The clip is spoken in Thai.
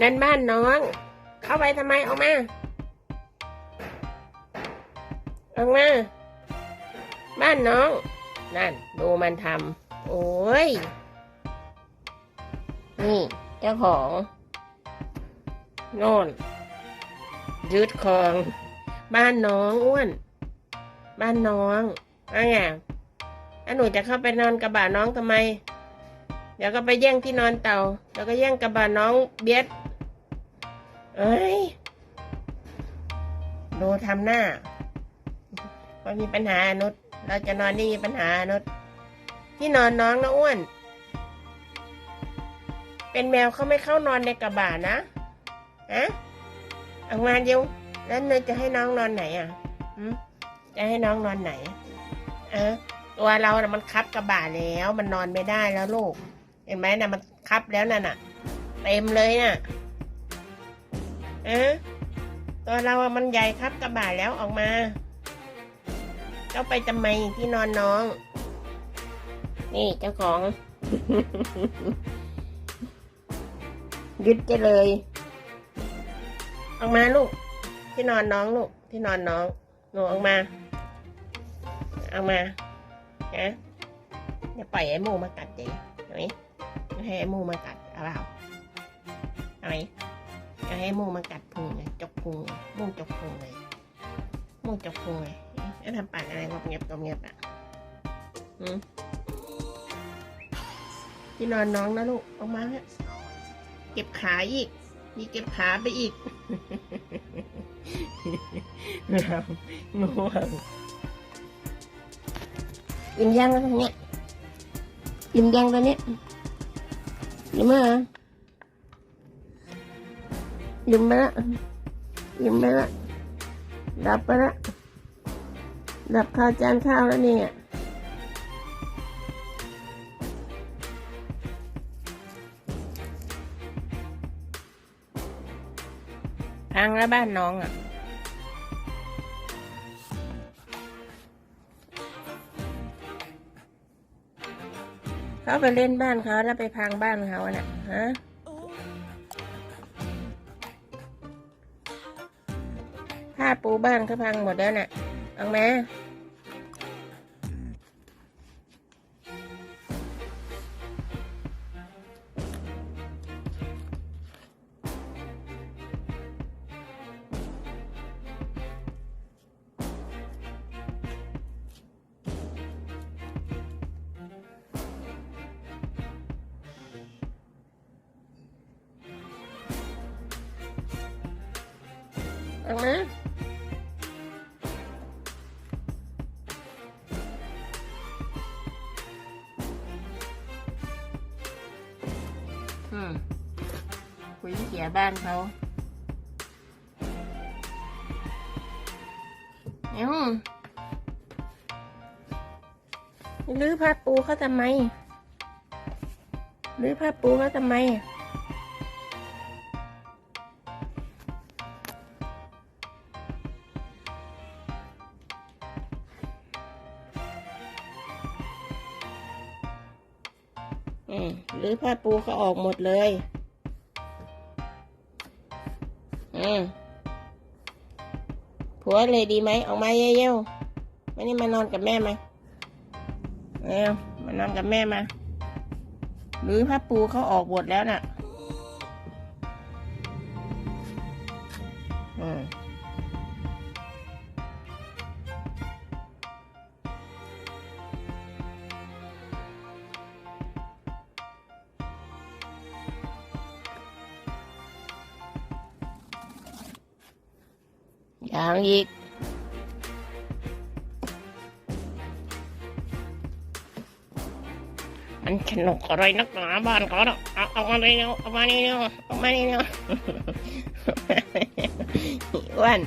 นั่นบ้านน้อง เข้าไปทำไมออกมา ออกมา บ้านน้อง นั่น ดูมันทำโอ้ย นี่ เจ้าของโน่นยึดคอง บ้านน้องอ้วน บ้านน้องว่าไงแล้วหนูจะเข้าไปนอนกับบ่าน้องทำไม เดี๋ยวก็ไปแย่งที่นอนเต่าเดี๋ยวก็แย่งกับบ่าน้องเบียด เอ้ย ดูทำหน้ามันมีปัญหานุชเราจะนอนนี่มีปัญหานุชที่นอนน้องนะอ้วน เป็นแมวเขาไม่เข้านอนในกระบะนะฮะเอามาเดียวแล้วเนยจะให้น้องนอนไหนอะจะให้น้องนอนไหน เออ ตัวเรานะ่ะมันคับกระบะแล้ว มันนอนไม่ได้แล้วลูก เห็นไหมนะมันคับแล้วนั่นน่ะ เต็มเลยน่ะ ออตัวเราอะมันใหญ่ครับกระบะแล้วออกมาเจ้าไปทำไมที่นอนน้อง นี่เจ้าของ ยึดจะเลย ออกมาลูก ที่นอนน้องลูก ที่นอนน้องหนูออกมาเอามานะอย่าปล่อยไอ้หมูมากัดเจ๊เห็นไหมไม่ให้ไอ้หมูมากัดเอาเปล่าเอาไหม จะให้มูมากัดพุงเลยจกพุงเลยหมูจกพุงเลยหมูจกพุงเลยแล้วทำปากอะไรงบเงียบงบเงียบอะที่นอนน้องนะลูกออกมาเก็บขาอีก มีเก็บขาไปอีกเราง่วงอิ่มยังแล้วเนี่ยอิ่มยังตอนเนี้ยอิ่มมั้ ยอิ่มไปละอิ่มไปละดับไปละดับข้าวจานข้าวแล้วเนี่ยพังแล้วบ้านน้องอะ เขาไปเล่นบ้านเขาแล้วไปพังบ้านเขาน่ะฮะ ผ้าปูบ้านเขาพังหมดแล้วน่ะเอามเอามาอื มคุยเสียบ้านเขาเอ้าลื้อผ้าปูเขาทำไมลื้อผ้าปูเขาทำไม หรือผ้าปูเขาออกหมดเลยอืมผัวเลยดีไหมออกมาเยี่ยวๆมานี่มานอนกับแม่มาเร็วมานอนกับแม่มา หรือผ้าปูเขาออกหมดแล้วน่ะ อืม อย่างอีก มันสนุกอะไรนักหนาบ้านเขาเนาะเอาเอามาเลยเนาะเอามานี่เนาะเอามานี่เนาะอ้วน